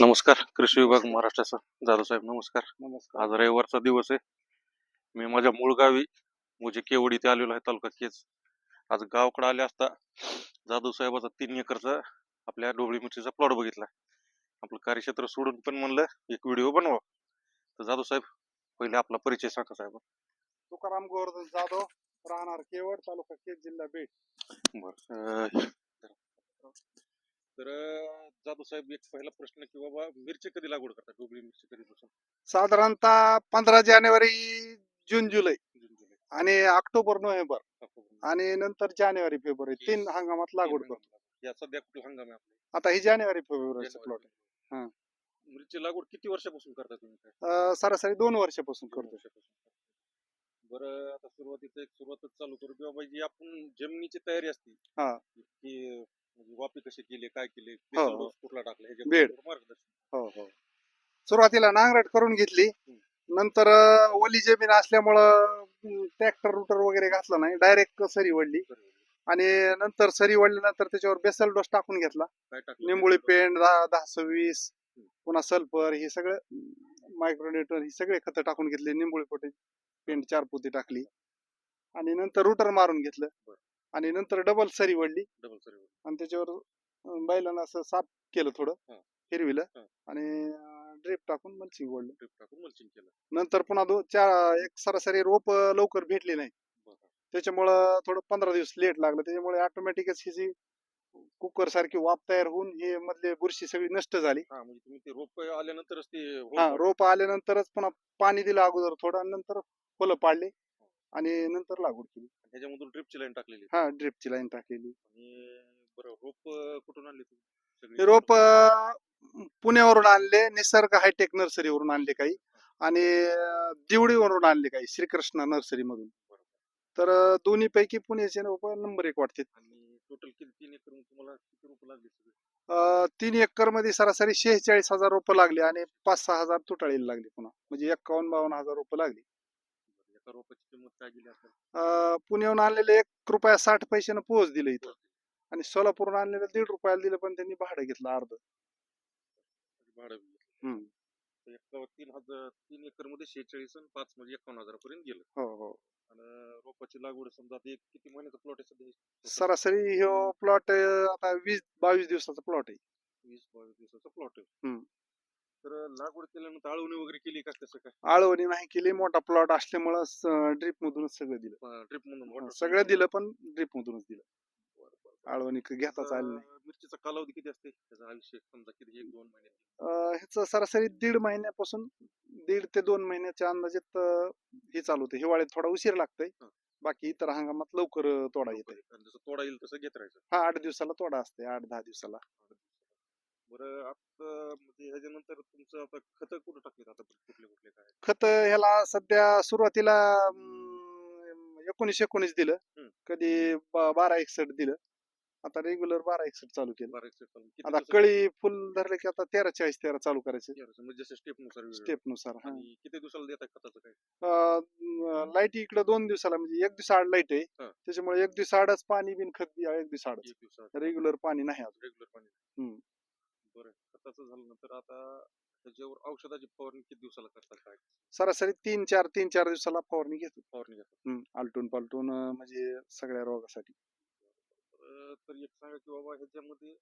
नमस्कार कृषी विभाग महाराष्ट्राचा जाधव साहेब नमस्कार. नमस्कार. आज रविवारचा दिवस आहे. मी माझ्या मूळ गावी म्हणजे केवड इथे आलेलो आहे तालुका केज. आज गावाकडे आले असता जाधव साहेबाचा तीन एकरचा आपल्या डोबळी मिरचीचा प्लॉट बघितला. आपलं कार्यक्षेत्र सोडून पण म्हणलं एक व्हिडिओ बनवा. तर जाधव साहेब पहिले आपला परिचय सांगा साहेब. तुकाराम गोवर्धन जाधव राहणार केवड तालुका केज जिल्हा बीड. बर तर जाधव साहेब एक पहिला प्रश्न की बाबा मिरची कधी लागवड करतात? डोबळी मिरची कधीपासून साधारणतः पंधरा जानेवारी जून जुलै जून जुलै. आणि ऑक्टोबर नोव्हेंबर ऑक्टोबर आणि नंतर जानेवारी फेब्रुवारी तीन हंगामात लागवड करतो या सध्या कुठला हंगाम आहे आपला? आता ही जानेवारी फेब्रुवारीचा प्लॉट हा. मिरची लागवड किती वर्षापासून करता तुम्ही काय? सरासरी दोन वर्षापासून दोन करतो वर्षापासून करता. बरं आता सुरुवातीचं एक सुरुवातच चालू करू. किंवा बाबा जी आपण जमिनीची तयारी असते हा. की म्हणजे वापी कशी केली काय केली हो, हो. कुठला टाकला बेड. मार्गदर्शन. हो हो. सुरुवातीला नांगरट करून घेतली. नंतर अं, ओली जमीन असल्यामुळं ट्रॅक्टर रुटर वगैरे घातला नाही. डायरेक्ट सरी वडली. आणि नंतर सरी वडल्यानंतर त्याच्यावर बेसल डोस टाकून घेतला. काय टाकलं? निंबोळी पेंट दहा दहा सव्वीस. पुन्हा सल्फर हे सगळं मायक्रोन्युट्रन ही सगळे खतं टाकून घेतले. निंबोळी पोटे पेंट चार पोती टाकली. आणि नंतर रुटर मारून घेतलं. बरं. आणि नंतर डबल सरी वडली. डबल सर आणि त्याच्यावर अं, बैलानं असं साफ केलं थोडं हा. हिरविलं. आणि ड्रिप टाकून मल्चिंग वडलं ड्रिप टाकून मल्चिंग केलं. नंतर पुन्हा दो चार एक सरासरी रोप लवकर भेटली नाही. बरं. त्याच्यामुळं थोडं पंधरा दिवस लेट लागलं. त्याच्यामुळे ऑटोमॅटिकच ही जी कुकर सारखी वाफ तयार होऊन हे मधले बुरशी सगळी नष्ट झाली. हा म्हणजे तुम्ही ते रोप आल्यानंतरच ते होल हा. रोप आल्यानंतरच पुन्हा पाणी दिलं अगोदर थोडं आणि नंतर फुलं पाडली आणि नंतर लागवड केली. ह्याच्यामधून ड्रिपची लाईन टाकलेली हा ड्रिपची लाईन टाकलेली आणि बरं रोप अं, कुठून आणली तुम्ही? सगळी? रोप अं, पुण्यावरून आणले निसर्ग हायटेक नर्सरीवरून आणले काही. आणि अं, दिवडीवरून आणले काही श्रीकृष्ण नर्सरी मधून. तर अं, दोन्ही पैकी पुण्याचे रोप नंबर एक वाटते आणि टोटल किती तीन एकर तुम्हाला किती रोप लागली सगळी? अं, तीन एकरमध्ये सरासरी शेहेचाळीस हजार रोपं लागली आणि पाच सहा हजार तुटाळीला लागली पुन्हा. म्हणजे एक्कावन्न बावन्न हजार रोपं लागली. अं, पुण्याहून आणलेले एक रुपया साठ पैशानं पोहोच दिलं इथं. आणि सोलापूरहून आणलेलं दीड रुपयाला दिलं पण त्यांनी भाडं घेतलं अर्ध. भाडं. हम्म. तीन हजार तीन एकरमध्ये शेहेचाळीस आणि पाच म्हणजे एकावन्न हजारापर्यंत गेलं. हो हो. आणि रोपाची लागवड समजा आता एक किती महिन्याचा प्लॉट आहे सध्या सरासरी ह्यो प्लॉट आता वीस बावीस दिवसाचा प्लॉट आहे. वीस बावीस दिवसाचा प्लॉट आहे. हम्म. तर लागवड केल्यानंतर आळवणी वगैरे केली का कसं काय? आळवणी नाही केली मोठा प्लॉट असल्यामुळं ड्रीप मधूनच सगळं दिलं. ड्रिप water सगळं दिलं पण ड्रीप मधूनच दिलं. आळवणी घेताच आली नाही. मिरचीचा कालावधी किती असते? त्याचा आयुष्य समजा किती एक दोन महिने अं, ह्याचं सरासरी दीड महिन्यापासून दीड ते दोन महिन्याच्या अंदाजात हे चालू होते. हिवाळ्यात थोडा उशीर लागतंय. बाकी इतर हंगामात लवकर तोडा येते तोडा येईल तसं घेत राहायचं. हा आठ दिवसाला तोडा असते आठ दहा दिवसाला. बरं आता म्हणजे ह्याच्यानंतर तुमचं आता खत कुठं टाकले आता कुठले कुठले काय खत ह्याला सध्या सुरुवातीला अं, एकोणीस एकोणीस दिलं हम्म. कधी ब- बारा एकसठ दिलं आता रेग्युलर बारा एकसठ चालू केलं बारा एकशे चालू. किती आता दिवसाचं कळी फुल धरले की आता तेरा चाळीस तेरा चालू करायचं करायचं? म्हणजे जसे स्टेपनुसार वेगवेगळं. स्टेपनुसार हा आणि किती दिवसाला देतात खताचं काय लाइट इकडे दोन दिवसाला म्हणजे एक दिवस आड लाइट आहे हा. त्याच्यामुळे एक दिवस आडच पाणी बिन खत बी एक दिवस आडच एक दिवसात रेग्युलर पाणी नाही अजून रेग्युलर पाणी हम्म. खताचं झालं नंतर आता त्याच्यावर औषधाची फवारणी किती दिवसाला करतात काय? सरासरी तीन चार तीन चार दिवसाला फवारणी घेतो. फवारणी हम्म, आलटून पालटून अं, म्हणजे सगळ्या रोगासाठी. तर एक सांगा की बाबा ह्याच्यामध्ये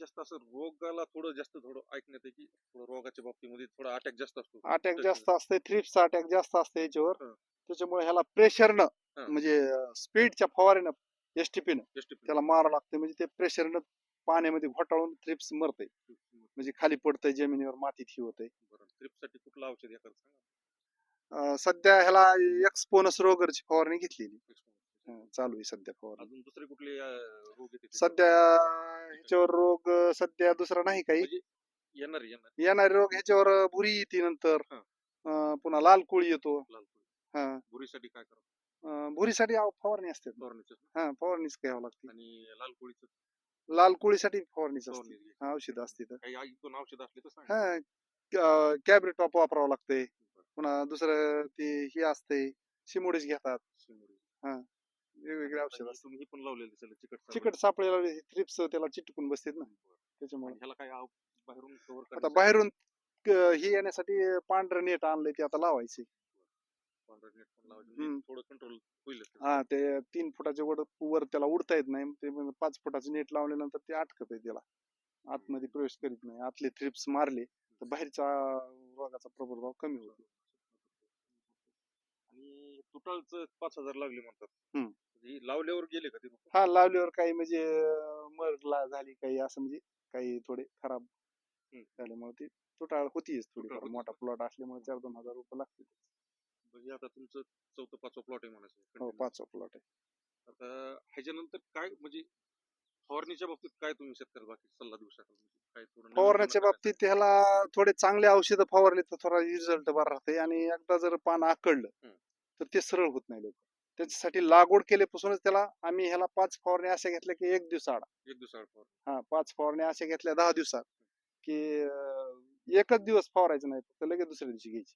जास्त असं रोगाला थोडं जास्त थोडं ऐकण्यात आहे की थोडं रोगाच्या बाबतीमध्ये थोडा अटॅक जास्त असतो. अटॅक. जास्त असते थ्रिप्सचा अटॅक जास्त असते याच्यावर. हा. त्याच्यामुळे ह्याला प्रेशरनं हा. म्हणजे स्पीडच्या फवारीनं एसटीपीनं त्याला मारावं लागतं. म्हणजे ते प्रेशरनं पाण्यामध्ये घोटाळून थ्रिप्स मरते. म्हणजे खाली पडतंय जमिनीवर मातीत ही होते कुठलं औषध सध्या ह्याला एक्सपोनस रोगरची फवारणी घेतलेली. चालू आहे सध्या फवारणी. अजून दुसरे कुठले अं, रोग येते सध्या ह्याच्यावर रोग सध्या दुसरा नाही काही. म्हणजे येणार येणार. येणारे रोग ह्याच्यावर भुरी येते नंतर. हा. अं, पुन्हा लाल कोळी येतो. लाल. हा. बुरीसाठी काय करा अं, भुरीसाठी आव- फवारणी असते. फवारणीचं हा फवारणीच घ्यावं लागते. आणि लाल कोळीचं? लाल कोळीसाठी फवारणीच असते. फवारणी. हा, औषध असते तर. काही अजून औषध असले तर सांगा. हा कॅब्रेट टॉप वापरावं लागते. पुन्हा दुसरं ते हे असते शिमोडीच घेतात. शिंगोडी. वेगवेगळे औषध हे असतात. तुम्ही हे पण लावलेलं दिसेल चिकट सापळे. चिकट सापळेला थ्रिप्स त्याला चिटकून बसतात ना. त्याच्यामुळे. आणि ह्याला काय आव- बाहेरून कव्हर आता बाहेरून क- हे येण्यासाठी पांढरं नेट आणलंय ते आता लावायचे हम्म. थोडं कंट्रोल होईल हा ते तीन फुटाच्या वर वर त्याला उडता येत नाही ते मग पाच फुटाचं नेट लावल्यानंतर ते अटकत आहे त्याला आतमध्ये प्रवेश करीत नाही आतले थ्रिप्स मारले तर बाहेरचा रोगाचा प्रभाव कमी होतो आणि तुटाळच पाच हजार लागले म्हणतात हम्म. हे लावल्यावर गेले का ते? हा लावल्यावर काही म्हणजे अं, मर ला झाली काही असं म्हणजे काही थोडे खराब हम्म. झाल्यामुळे ती तुटाळ होतीच थोडी तुटाळ होतीच. मोठा प्लॉट असल्यामुळे चार दोन हजार रुपये लागतील म्हणजे आता तुमचं चौथं पाचवं प्लॉट आहे म्हणायचं हो continue. पाच प्लॉट आहे आता ह्याच्यानंतर काय म्हणजे फवारणीच्या बाबतीत काय तुम्ही शेतकऱ्याला बाकी सल्ला देऊ शकाल म्हणजे काय थोडं फवारण्याच्या बाबतीत ह्याला थोडे चांगले औषधं फवारले तर थोडा रिझल्ट बरा राहते आणि एकदा जर पान आकडलं हम्म. तर ते सरळ होत नाही लवकर त्याच्यासाठी लागवड केल्यापासूनच त्याला आम्ही ह्याला पाच फवारण्या अशा घेतल्या की एक दिवस आड? एक दिवसाआड फवारणी हा पाच फवारण्या अशा घेतल्या दहा दिवसात की अं, एकच दिवस फवारायचं नाही फक्त लगेच दुसऱ्या दिवशी घ्यायची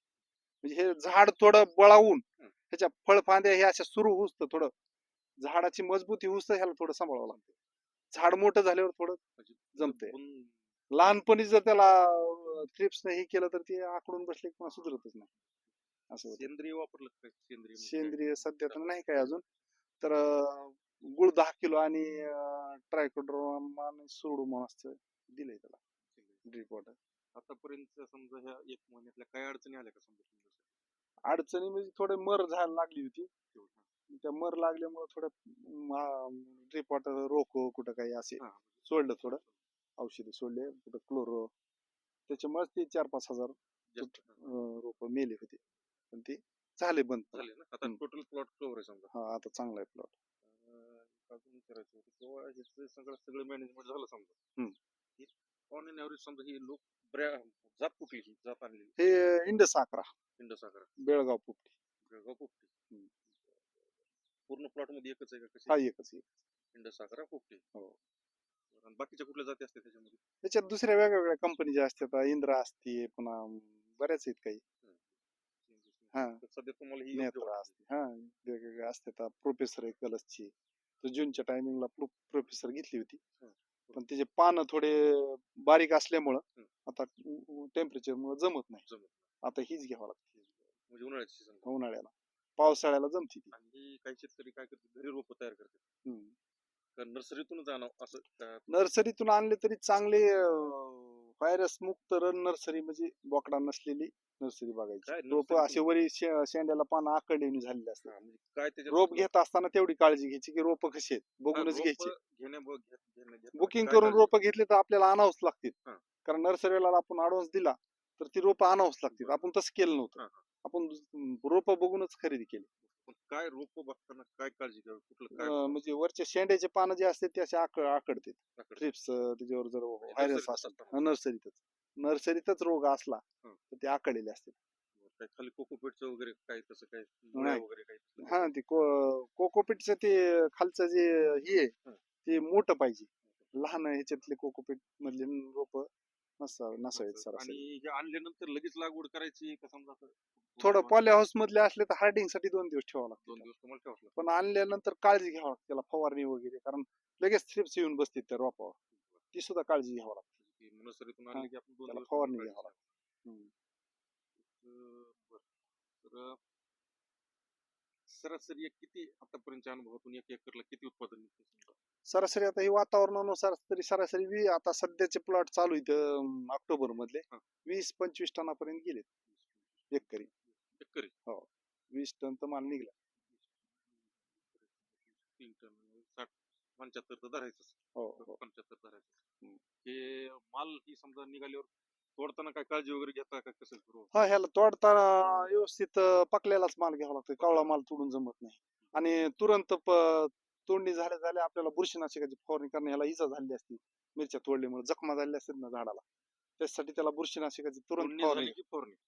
म्हणजे हे झाड थोडं बळावून. त्याच्या फळफांद्या हे अशा सुरू होत थोडं झाडाची मजबूती होत ह्याला थोडं सांभाळावं लागतं झाड मोठं झाल्यावर थोडं म्हणजे जमतंय. पण लहानपणी जर त्याला थ्रिप्स हे केलं तर ते आकडून बसले किंवा सुधरतच नाही असं. सेंद्रिय वापरलं काय सेंद्रिय म्हणजे? सेंद्रिय सध्या तर नाही काय अजून तर गुळ दहा किलो आणि ट्रायकोड्रोम आणि सोडू म्हणून असतं दिलंय त्याला. ड्रीप वॉटर आतापर्यंत समजा ह्या एक महिन्यातल्या काय अडचणी आल्या का समजा? अडचणी म्हणजे थोडे मर झायला लागली होती. तेवढं. त्या मर लागल्यामुळे थोडं ड्रीप वॉटर रोको कुठं काही असे हा. सोडलं थोडं. औषधे सोडले कुठं क्लोरो त्याच्यामुळे ते चार पाच हजार रोप मेले होते. पण ते झाले बंद. झाले ना? आता. टोटल प्लॉट कव्हर आहे समजा. हा आता चांगला आहे प्लॉट अजून विचारायचं होतं. किंवा सगळं सगळं मॅनेजमेंट झालं समजा. ऑन एन ॲव्हरेज समजा ही लोक ब्रॅ- जात कुठली ही? जात आणलेली हे इंडस अकरा इंडसागर बेळगाव पोपटी. बेळगाव पोपटी. हम्म. पूर्ण प्लॉटमध्ये एकच आहे का हा कशी एकच. एक. इंडसागर पोपटी. हो. आणि बाकीच्या कुठल्या जाती असतात त्याच्यामध्ये? त्याच्यात दुसऱ्या वेगवेगळ्या कंपनीच्या असतात इंद्रा असते पुन्हा बऱ्याच आहेत काही. हा. तर सध्या तुम्हाला ही योग्य नेत्रा वाटते. असते. हा वेगवेगळ्या असतात. प्रोफेसर आहे कलसची तर जूनच्या टायमिंगला प्रोफेसर घेतली होती. हं. पण त्याचे पानं थोडे बारीक असल्यामुळं. आता टेम्परेचर मुळे जमत नाही. जमत आता हीच घ्यावं लागते म्हणजे उन्हाळ्याची सीझन उन्हाळ्याला. पावसाळ्याला जमती ती. आणि काही शेतकरी काय करतात? घरी रोप तयार करतात. हम्म. तर नर्सरीतून जाणं असं का- नर्सरीतून आणले तरी चांगले व्हायरस मुक्त रन नर्सरी म्हणजे बोकडा नसलेली नर्सरी काय बघायची रोप असे वरी शे- शेंड्याला पानं आकडलेली झालेली असतात. हा, म्हणजे काय त्याच्यात रोप घेत असताना तेवढी काळजी घ्यायची की रोप कशी आहेत? बघूनच रोपं घ्यायचे. घेण्या ब- घेत- घेण्या- घेताना बुकिंग काय करून काळजी- रोप घेतले तर आपल्याला आणावंच लागतील. हा. कारण नर्सरीला आपण ऍडव्हान्स दिला तर ती रोप आणावंच लागतील. बरं. आपण तसं केलं हा, नव्हतं. आपण रोप बघूनच खरेदी केली. पण काय रोप बघताना काय काळजी घ्यावी कुठलं काय अं, म्हणजे वरचे शेंड्याचे पानं जे असतात ते असे आक आकडते? ट्रिप्स त्याच्यावर जर म्हणजे व्हायरस नर्सरीतच असेल असताना. नर्सरीतच नर्सरीतच रोग असला हं. तर ते आकडलेले असतात काय खाली कोकोपीटचं वगैरे काय तसं काय मुळ्या नाही. वगैरे तसलं? हा ते को- कोकोपीटचं ते खालचं जे हे आहे हं. ते मोठं पाहिजे लहान ह्याच्यातले कोकोपीट मधले रोप नसावे नसावेत. सरासरी आणि हे आणल्यानंतर लगेच लागवड करायची का समजा असं थोडं दोन- पॉली हाऊस मधले असले तर हार्डिंगसाठी दोन दिवस ठेवावं दोन लागतं दिवस तुम्हाला ठेवावं लागतं. पण आणल्यानंतर काळजी घ्यावं लागते त्याला फवारणी वगैरे कारण लगेच थ्रिप्स येऊन बसतील त्या रोपावर ती सुद्धा काळजी घ्यावं लागते ती नर्सरीतून आणली की आपण दोन त्याला दिवस फवारणी घ्यावं. हम्म. बरं. तर सरासरी एक किती आतापर्यंतच्या अनुभवातून एक एकरला किती उत्पादन निघतं समजा? सरासरी आता ही वातावरणानुसार तरी सरासरी वी आता सध्याचे प्लॉट चालू आहेत ऑक्टोबर मधले. हा. वीस पंचवीस टनापर्यंत गेले एकरी. एकरी. वीस टन तर माल निघला. तीन टन साठ पंच्याहत्तर तर धरायचंच. हो हो. पंच्याहत्तर धरायचं हम्म. हे माल ही समजा निघाल्यावर तोडताना काय काळजी वगैरे घेता का कसं करू? हा ह्याला तोडताना व्यवस्थित अं, पकलेलाच माल घ्यावा लागतो कावळा माल तोडून जमत नाही. आणि तुरंत प- तोडणी झाल्या झाल्या आपल्याला बुरशीनाशकाची फवारणी करणं ह्याला इजा झाली असती. मिरच्या तोडल्यामुळे जखमा झाल्या असतात ना झाडाला. त्यासाठी त्याला बुरशीनाशकाची तुरंत फवारणी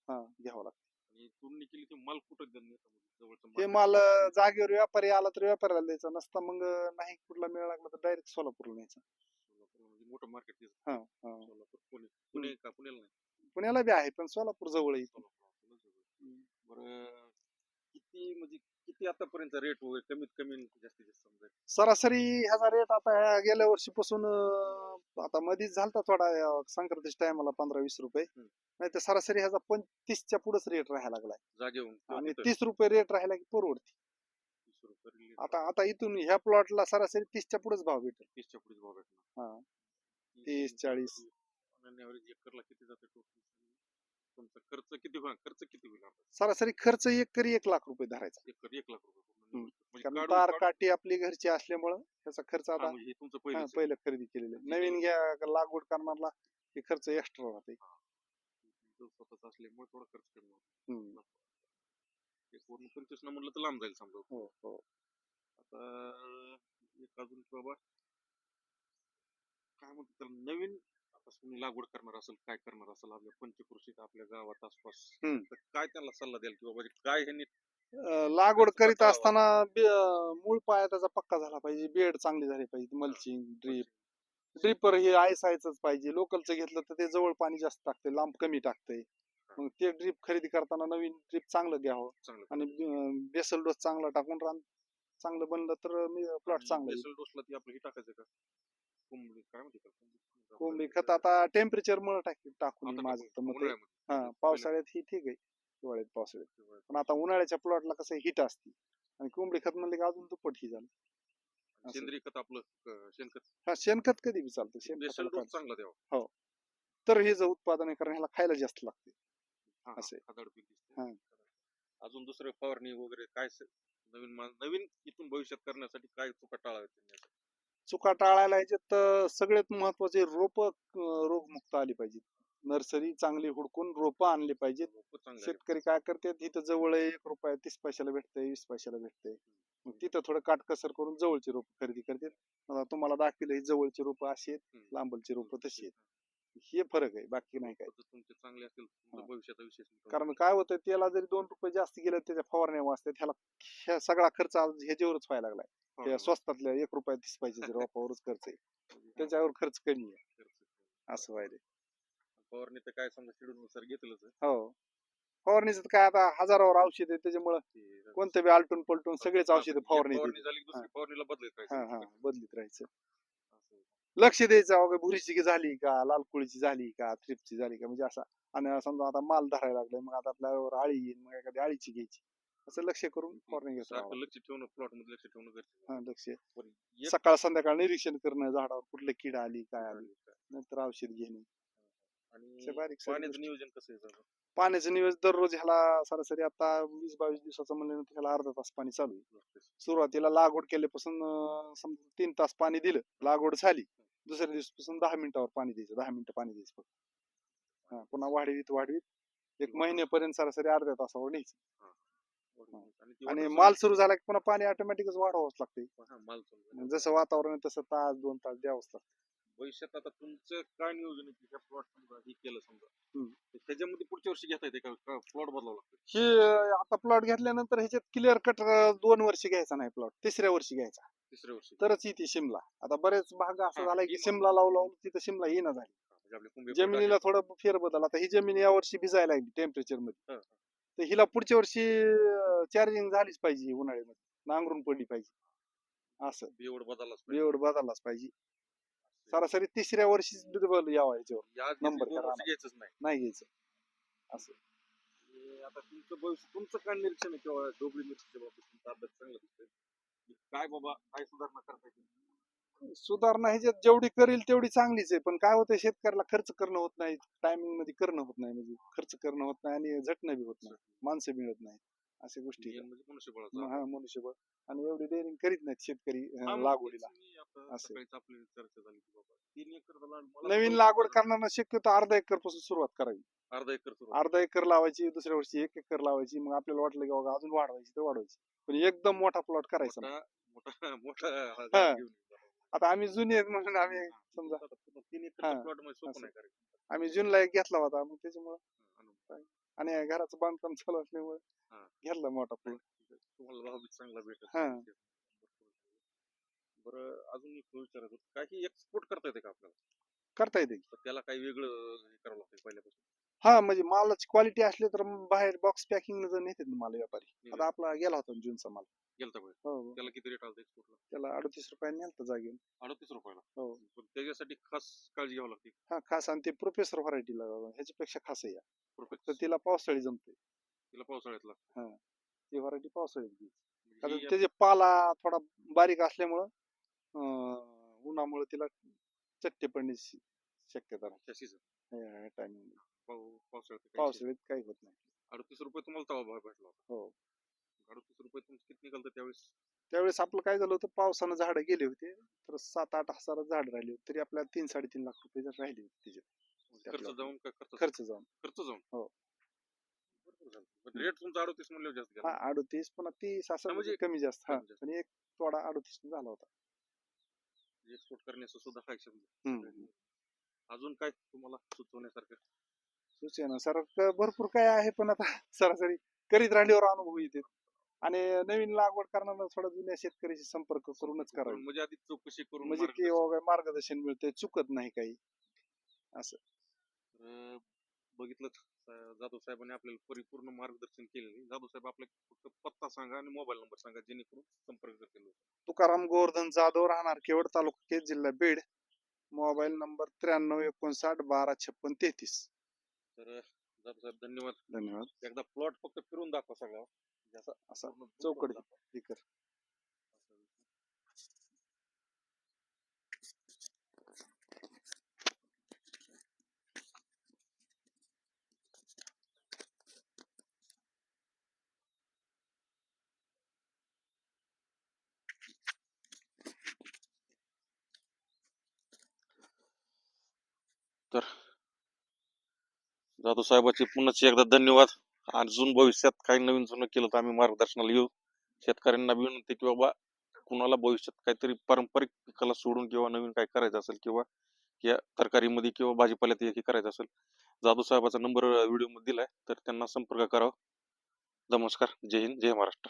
हा घ्यावं लागतं. तोडणी केली की माल कुठं market? माल जागेवर व्यापारी आला तर व्यापाऱ्याला द्यायचा नसता मग नाही कुठला मेळ लागला तर डायरेक्ट सोलापूरला न्यायचा. म्हणजे मोठं मार्केट पुण्याला बी आहे पण सोलापूर जवळ. बरं किती म्हणजे किती आतापर्यंत रेट वगैरे कमीत कमी जास्तीत जास्त समजा? सरासरी ह्याचा रेट आता ह्या गेल्या वर्षीपासून अं, आता मधीच झालता थोडा अं, संक्रांतीच्या टायमाला पंधरा वीस रुपये. हम्म. नाही तर सरासरी ह्याचा पंचवीसच्या पुढेच रेट राहायला लागलाय. जागेहून आणि तिथं तीस रुपये रेट राहिला की परवडते. 30 रुपये release. आता आता इथून ह्या प्लॉटला सरासरी तीसच्या पुढेच भाव भेटेल. तीसच्या पुढेच भाव भेटणार. हा. तीस, चाळीस. एकरला किती जाते टोटल तुमचा खर्च किती होईल खर्च किती होईल सरासरी खर्च एक करी एक लाख रुपये धरायचा. एकर एक लाख रुपये. हम्म. म्हणजे कारण तार काढून- काठी आपली घरची असल्यामुळं त्याचा खर्च हा, आता म्हणजे हे तुमचं हा, पहिलं पहिलं खरेदी केलेलं आहे. नवीन घ्या लागवड करणारला हे खर्च एक्स्ट्रा राहते स्वतःच असल्यामुळे थोडा खर्च कमी होतो. हम्म. एक पूर्ण पंचवीस न म्हणलं तर लांब जाईल समजा. हो हो. आता एक अजून बाबा काय म्हणतात त्याला? नवीन आता लागवड करणार असेल काय करणार असेल आपल्या पंचकृषीत आपल्या गावात आसपास. तर काय त्यांना सल्ला द्याल की बाबा काय ह्यांनी अं, लागवड करीत. असताना मूळ पाया त्याचा पक्का झाला पाहिजे बेड चांगली झाली पाहिजे मल्चिंग ड्रीप ड्रिपर हे आयसायचंच पाहिजे लोकलचं घेतलं तर ते जवळ पाणी जास्त टाकते लांब कमी टाकते मग ते ड्रीप खरेदी करताना नवीन ड्रीप चांगलं घ्यावं आणि बेसल डोस चांगला टाकून रान चांगलं बनलं तर प्लॉट चांगला. बेसल डोसला ती आपलं हे टाकायचं का काय म्हणते? कोंबडी. खत आता टेम्परेचर मुळे टाक टाकून माझं तर मग ते उन्हाळ्यामध्ये. हा पावसाळ्यात ही ठीक आहे. हिवाळ्यात पावसाळ्यात. पण आता उन्हाळ्याच्या प्लॉटला कसं हिट असते. आणि कोंबडी खत म्हणले की अजून दुप्पट ही झालं. असं. सेंद्रिय खत आपलं अं, शेणखत. हा शेणखत कधी बी चालतं. बेसल शेणखत डोस चांगला द्यावा. तर हे जे उत्पादन आहे कारण ह्याला खायला जास्त लागते. हा, हा, असं आहे. खादाड पीक दिसते. हा. अजून दुसरे फवारणी वगैरे काय स- नवीन मा- नवीन इथून भविष्यात करण्यासाठी काय चुका त्यांनी असं? चुका टाळायला ह्याच्यात सगळ्यात महत्त्वाचे रोप रोगमुक्त आली पाहिजेत नर्सरी चांगली हुडकून रोपं आणली पाहिजेत. शेतकरी काय करतात इथं जवळ एक रुपया तीस पैशाला भेटतंय वीस पैशाला भेटतंय मग तिथं थोडं काटकसर करून जवळची रोप खरेदी करतात तुम्हाला दाखविलं ही जवळची रोप अशी आहेत. लांबलची रोप तशी आहेत हे फरक आहे बाकी नाही काय तुमचे चांगले असतील. भविष्याचा विशेष कारण काय होतं त्याला जरी दोन रुपये जास्त गेले त्याच्या फवारण्या वाचतात ह्याला ह्या सगळा खर्च आज ह्याच्यावरच व्हायला लागलाय. त्या स्वस्तातल्या एक रुपया तीस पैशाच्या रोपावरच खर्च आहे त्याच्यावर खर्च कमी आहे. असं व्हायला फवारणी तर काय समजा शेड्यूल नुसार घेतलंच आहे. हो फवारणीचं काय आता हजारावर औषध आहे त्याच्यामुळं ते- कोणतं बी आलटून पलटून सगळेच औषध फवारणी झाली की दुसरी फवारणीला बदलत हा हा राहायचं बदलीत राहायचं असं. लक्ष द्यायचं अगं भुरीची की झाली का लाल कोळीची झाली का थ्रिपची झाली का म्हणजे असा आणि समजा आता माल धरायला लागलाय मग आता आपल्यावर आळी येईल मग एखादी आळीची घ्यायची असं लक्ष करून फवारणी घेत लक्ष ठेवणं प्लॉटमध्ये लक्ष ठेवणं गरजेचं हा, लक्ष. आहे. सकाळ संध्याकाळ निरीक्षण करणं झाडावर कुठलं किड आली काय आली? नंतर औषध घेणे. आणि अशा बारीक सारीक पाण्याचं गोष्टी. नियोजन कसं आहे जरा? पाण्याचं निवेश दररोज ह्याला सरासरी आता वीस बावीस दिवसाचं म्हणल्यानंतर ह्याला अर्धा तास पाणी चालू आहे. सुरुवातीला लागवड केल्यापासून अं, समजा तीन तास पाणी दिलं लागवड झाली दुसऱ्या दिवसापासून दहा मिनिटावर पाणी द्यायचं दहा मिनिटं पाणी द्यायचं फक्त. हा पुन्हा वाढवीत वाढवीत एक महिन्यापर्यंत सरासरी अर्ध्या तासावर न्यायचं. आणि माल सुरू झाला की पुन्हा पाणी ऑटोमॅटिकच वाढवावंच लागते हा. जसं वातावरण आहे तसं तास दोन तास द्यावंच लागतं भविष्यात आता तुमचं काय नियोजन आहे की ह्या प्लॉट समजा हे केलं समजा? हम्म. तर त्याच्यामध्ये पुढच्या वर्षी घेता येते का? प्लॉट बदलावं लागतं हे अं, आता प्लॉट घेतल्यानंतर ह्याच्यात क्लिअर कट दोन वर्ष घ्यायचा नाही प्लॉट तिसऱ्या वर्षी घ्यायचा. तिसऱ्या वर्षी. तरच येते शिमला. आता बरेच भाग असा हा, झालाय की शिमला लावू लावून तिथं शिमला येणं झाली. म्हणजे कुंभे जमिनीला थोडं फेरबदल. आता ही जमीन या वर्षी भिजायला लागली टेम्परेचरमध्ये. हा. तर हिला पुढच्या वर्षी चार्जिंग झालीच पाहिजे उन्हाळ्यामध्ये. नांगरून पडली पाहिजे. असं. एवढं बदललाच पाहिजे. एवढं बदललाच पाहिजे. सरासरी तिसऱ्या वर्षी बदल यावा याच्यावर. या आधी नंबर दोन करा वर्षी घ्यायचंच नाही. नाही घ्यायचं. असं. आता तुमचं भविष्य तुमचं काय निरीक्षण आहे किंवा डोबळी मिरचीच्या बाबतीत? तुमचा अभ्यास चांगला दिसतोय. काय बाबा काय सुधारणा करता सुधारणा ह्याच्यात जेवढी करेल तेवढी चांगलीच आहे. पण काय होतं शेतकऱ्याला खर्च करणं होत नाही टायमिंगमध्ये करणं होत नाही म्हणजे खर्च करणं होत नाही आणि झटणं बी होत नाही माणसं मिळत नाही अशा गोष्टी म्हणजे हा मनुष्यबळ. आणि एवढी डेअरिंग करीत नाहीत शेतकरी लागवडीला. असं. नवीन लागवड करताना शक्यतो अर्धा एकरपासून सुरुवात करावी. अर्धा एकर अर्धा एकर लावायची दुसऱ्या वर्षी एक एकर लावायची मग आपल्याला वाटलं की बाबा अजून वाढवायची तर वाढवायची. पण एकदम मोठा प्लॉट करायचा. मोठा आता आम्ही जुने आहेत म्हणून आम्ही समजा हा, असं. आम्ही जूनला एक घेतला होता मग त्याच्यामुळं आणि घराचं बांधकाम चालू असल्यामुळे हा. घेतला मोठा प्लॉट तुम्हाला भाव चांगला भेटत. बरं अजून एक विचारायचं होतं. काही एक्सपोर्ट करता येते का आपल्याला करता येते तर त्याला काही वेगळं हे करावं लागतं पहिल्यापासून हा म्हणजे मालाची क्वालिटी असली तर बाहेर बॉक्स पॅकिंग जर नेतात ना माल व्यापारी. आता आपला गेला होता ना जूनचा माल. गेलता पाहिजे हो. हो. त्याला किती रेट आला एक्सपोर्टला त्याला अडतीस रुपयाने नेलता जागेवर. अडतीस रुपयाला? हो. पण त्याच्यासाठी खास काळजी घ्यावी लागते. हा खास आणि ते प्रोफेसर व्हरायटीला ह्याच्यापेक्षा खास आहे. तर Perfect. तिला पावसाळी जमते तिला पावसाळ्यातला? ती व्हरायटी पावसाळ्यात कारण ही त्याचे पाला थोडा बारीक असल्यामुळं उन्हामुळे तिला चट्टे पडण्याची शक्यता टायमिंग पाव- पावसाळ्यात काही पावसाळ्यात काही होत नाही. अडतीस रुपये तुम्हाला तवा भाव भेटला होता. हो. अडतीस रुपये तुमचं किती निघालं त्यावेळेस? त्यावेळेस आपलं काय झालं होतं पावसानं झाडं गेले होते तर सात आठ हजार झाड राहिले होते तरी आपल्याला तीन साडेतीन लाख रुपये जर राहिले होते त्याच्यात खर्च जाऊन खर्च खर्च जाऊन. खर्च जाऊन? हो. रेट तुमचा अडतीस म्हणल्यावर जास्त हा अडतीस पुन्हा तीस असं हा, म्हणजे म्हणजे कमी जास्त. हा कमी जास्त. पण एक थोडा अडतीस झाला होता. एक्सपोर्ट करण्याचं सुद्धा काय हम्म. अजून काय तुम्हाला सुचवण्यासारखं? सुचेना सर भरपूर काय आहे पण आता सरासरी करीत राहिल्यावर अनुभव येते. आणि नवीन लागवड करणारा थोडा जुन्या शेतकऱ्याशी संपर्क करूनच करावी. म्हणजे आधी चौकशी करून म्हणजे की मार्गदर्शन- मिळतंय चुकत नाही काही. असं. बघितलं जाधव साहेबांनी आपल्याला परिपूर्ण मार्गदर्शन केलेले जाधव साहेब आपला फक्त पत्ता सांगा आणि मोबाईल नंबर सांगा जेणेकरून संपर्क करतील. तुकाराम गोवर्धन जाधव राहणार केवळ तालुका जिल्हा बीड. मोबाईल नंबर त्र्याण्णव एकोणसाठ बारा छप्पन तेहतीस. तर जाधव साहेब धन्यवाद. धन्यवाद. एकदा प्लॉट फक्त फिरून दाखवा सगळा असा चौकडी. जाधव साहेबाची पुन्हा एकदा धन्यवाद. अजून भविष्यात काही नवीन जुनं केलं तर आम्ही मार्गदर्शनाला येऊ. शेतकऱ्यांना विनंती की बाबा कुणाला भविष्यात काहीतरी पारंपरिक पिकाला सोडून किंवा नवीन काय करायचं असेल किंवा या तरकारीमध्ये किंवा भाजीपाल्यात हे करायचं असेल जाधव साहेबाचा नंबर व्हिडिओमध्ये दिलाय तर त्यांना संपर्क करावा. नमस्कार. जय हिंद जय महाराष्ट्र.